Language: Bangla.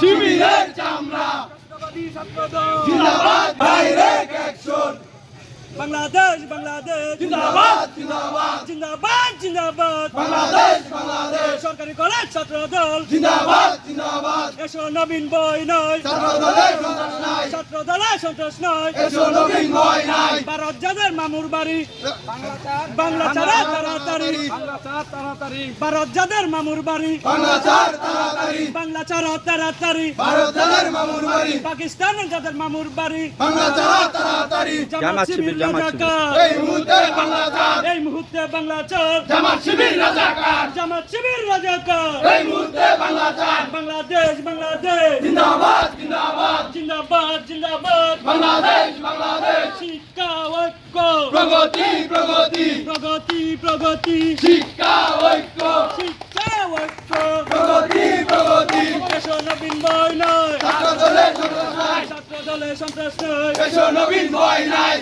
শিবিরের চামড়া জিন্দাবাদ ডাইরেক্ট অ্যাকশন বাংলাদেশ বাংলাদেশ জিন্দাবাদ জিন্দাবাদ জিন্দাবাদ জিন্দাবাদ বাংলাদেশ বাংলাদেশ সরকারি কলেজ ছাত্র দল. জিন্দাবাদ জিন্দাবাদ এসো নবীন বই নয় ছাত্র দলের সন্ত্রাস নাই। ছাত্র দলের সন্ত্রাস নয় এসো নবীন ভয় নাই। ভারত যাদের মামুর বাড়ি। বাংলা ছাড়া তাড়াতাড়ি। ভারত যাদের মামুর বাড়ি। বাংলা চার তাড়াতাড়ি। বাংলা ছাড়া তাড়াতাড়ি। ভারত তাদের মামুর বাড়ি। পাকিস্তানের যাদের মামুর বাড়ি। বাংলা চার তাড়াতাড়ি জামাত শিবির রাজাকার এই মুহূর্তে বাংলা চার এই মুহূর্তে বাংলা চার জামাত শিবির রাজাকার। জামাত শিবির রাজাকার। এই মুহূর্তে বাংলা চার বাংলাদেশ বাংলাদেশ। জিন্দাবাদ জিন্দাবাদ। জিন্দাবাদ জিন্দাবাদ। বাংলাদেশ বাংলাদেশ। শিক্ষা ঐক্য। প্রগতি প্রগতি। প্রগতি প্রগতি। শিক্ষা ঐক্য। শিক্ষা ঐক্য। প্রগতি প্রগতি। এসো নবীন বই নয়। ছাত্র দলের ছাত্র দলের সন্ত্রাস নয় নবীন ভয় নাই।